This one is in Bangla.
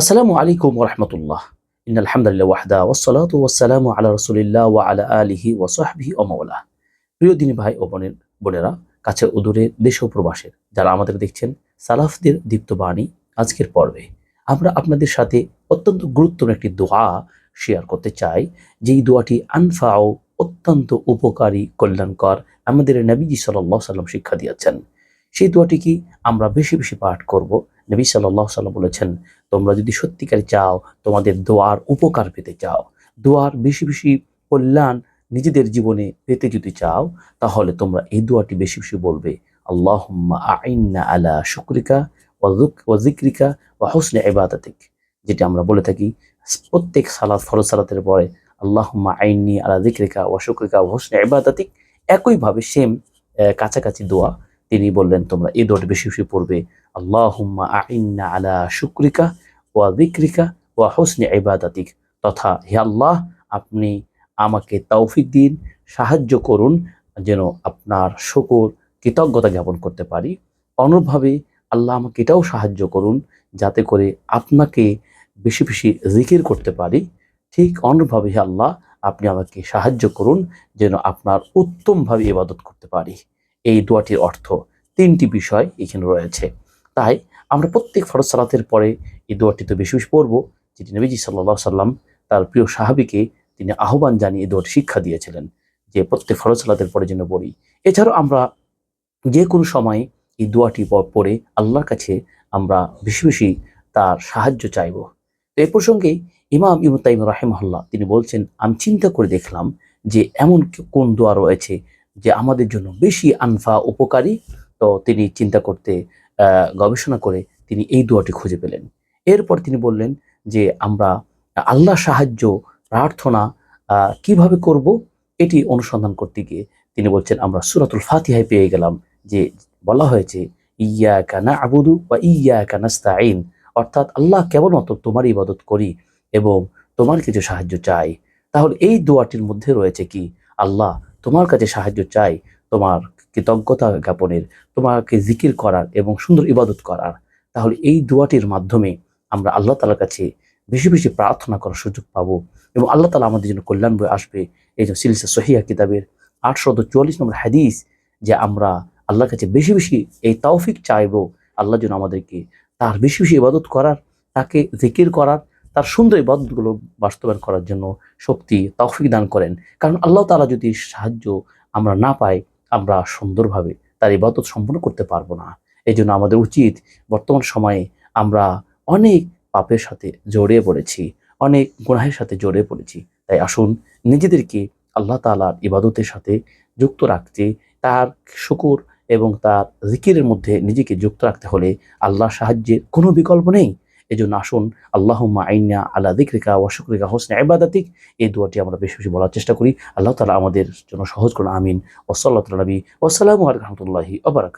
আসসালামু আলাইকুম রহমতুল্লাহ ইন আলহামদুলিল্লাহ ওয়াহদা ওসলাত ওয়াসালামু আলা রসুলিল্লাহ ওয়া আলা আলিহি ওয়া সাহবিহি ও মাওলা। প্রিয় দিনী ভাই ও বোনের বোনেরা, কাছে ও দূরে দেশ ও প্রবাসের যারা আমাদের দেখছেন, সালাফদের দীপ্ত বাণী আজকের পর্বে আমরা আপনাদের সাথে অত্যন্ত গুরুত্বপূর্ণ একটি দোয়া শেয়ার করতে চাই। যেই দোয়াটি আনফাও অত্যন্ত উপকারী, কল্যাণকর আমাদের নবীজি সাল্লাহ সাল্লাম শিক্ষা দিয়েছেন। সেই দোয়াটি কি আমরা বেশি বেশি পাঠ করব? নবী সাল্লাহ সাল্লাম বলেছেন, তোমরা যদি সত্যিকার চাও, তোমাদের দোয়ার উপকার পেতে চাও, দোয়ার বেশি বেশি কল্যাণ নিজেদের জীবনে পেতে যদি চাও, তাহলে তোমরা এই দোয়াটি বেশি বেশি বলবে আল্লাহ আইন্না আলা শুক্রিকা ওয়াজিক্রিকা ওয়া হোসনে এবাদাতিক যেটা আমরা বলে থাকি প্রত্যেক সালাদ ফরজ সালাতের পরে আল্লাহ আইননি আলা জিক্রিকা ওয়া শুক্রিকা ওয়া হোসনে এবাদাতিক একইভাবে সেম কাছাকাছি দোয়া তিনি বললেন, তোমরা এই দোয়াটি বেশি বেশি পড়বে। আল্লাহুম্মা আইন্না আলা শুক্রিকা ওয়া যিকরিকা ওয়া হুসনি ইবাদাতিক। তথা হে আল্লাহ, আপনি আমাকে তৌফিক দিন, সাহায্য করুন, যেন আপনার শুকর, কৃতজ্ঞতা জ্ঞাপন করতে পারি। অনুরূপভাবে আল্লাহ আমাকে এটাও সাহায্য করুন, যাতে করে আপনাকে বেশি বেশি জিকির করতে পারি। ঠিক অনুরূপভাবে হে আল্লাহ, আপনি আমাকে সাহায্য করুন, যেন আপনার উত্তমভাবে ইবাদত করতে পারি। এই দোয়াটির অর্থ তিনটি বিষয় এখানে রয়েছে। তাই আমরা প্রত্যেক ফরজ সালাতের পরে এই দোয়াটি তো বেশি বেশি পড়ব, যেটি নবীজি সাল্লাহ সাল্লাম তার প্রিয় সাহাবিকে তিনি আহ্বান জানিয়ে দোয়াটি শিক্ষা দিয়েছিলেন যে প্রত্যেক ফরজ সালাতের পরে যেন পড়ি। এছাড়াও আমরা যে কোনো সময় এই দোয়াটি পড়ে আল্লাহর কাছে আমরা বেশি বেশি তার সাহায্য চাইব। তো এ প্রসঙ্গে ইমাম ইবনু তাইম রাহেমহল্লা তিনি বলছেন, আমি চিন্তা করে দেখলাম যে এমন কোন দোয়া রয়েছে যে আমাদের জন্য বেশি আনফা উপকারী, তো তিনি চিন্তা করতে গবেষণা করে তিনি এই দোয়াটি খুঁজে পেলেন। এরপর তিনি বললেন যে আমরা আল্লাহ সাহায্য, প্রার্থনা কীভাবে করব এটি অনুসন্ধান করতে গিয়ে তিনি বলছেন, আমরা সুরাতুল ফাতিহায় পেয়ে গেলাম যে বলা হয়েছে ইয়া কানা আবুদু বা ইয়া কানাস্তাইন অর্থাৎ আল্লাহ কেবলমাত্র তোমার ইবাদত করি এবং তোমার কিছু সাহায্য চাই। তাহলে এই দোয়াটির মধ্যে রয়েছে কি? আল্লাহ তোমার কাছে সাহায্য চাই, তোমার কৃতজ্ঞতা জ্ঞাপনের, তোমাকে জিকির করার এবং সুন্দর ইবাদত করার। তাহলে এই দোয়াটির মাধ্যমে আমরা আল্লাহ তালার কাছে বেশি বেশি প্রার্থনা করার সুযোগ পাবো এবং আল্লাহ তালা আমাদের জন্য কল্যাণ বয়ে আসবে। এই যে সিলসা সহিয়া কিতাবের আটশত চুয়াল্লিশ নম্বর হাদিস যে আমরা আল্লাহর কাছে বেশি বেশি এই তৌফিক চাইব, আল্লাহ যেন আমাদেরকে তার বেশি বেশি ইবাদত করার, তাকে জিকির করার তার সুন্দর ইবাদতগুলো বাস্তবায়ন করার জন্য শক্তি, তৌফিক দান করেন। কারণ আল্লাহ তালা যদি সাহায্য আমরা না পাই, আমরা সুন্দরভাবে তার ইবাদত সম্পন্ন করতে পারব না। এই জন্য আমাদের উচিত বর্তমান সময়ে আমরা অনেক পাপের সাথে জড়িয়ে পড়েছি, অনেক গুনাহের সাথে জড়িয়ে পড়েছি। তাই আসুন নিজেদেরকে আল্লাহ তালার ইবাদতের সাথে যুক্ত রাখতে, তার শুকুর এবং তার জিকিরের মধ্যে নিজেকে যুক্ত রাখতে হলে আল্লাহ সাহায্যের কোনো বিকল্প নেই। এই জন্য আসুন আল্লাহ আইনা আল্লাহ দিকরিকা ওয়াশুকরিকা হোসনে এবাদাতিক এই দোয়াটি আমরা বেশি বেশি বলার চেষ্টা করি। আল্লাহ তালা আমাদের জন্য সহজ করুন, আমিন। ওসল্লা নবী ওসালাম আলহামতুল্লাহি আবরাক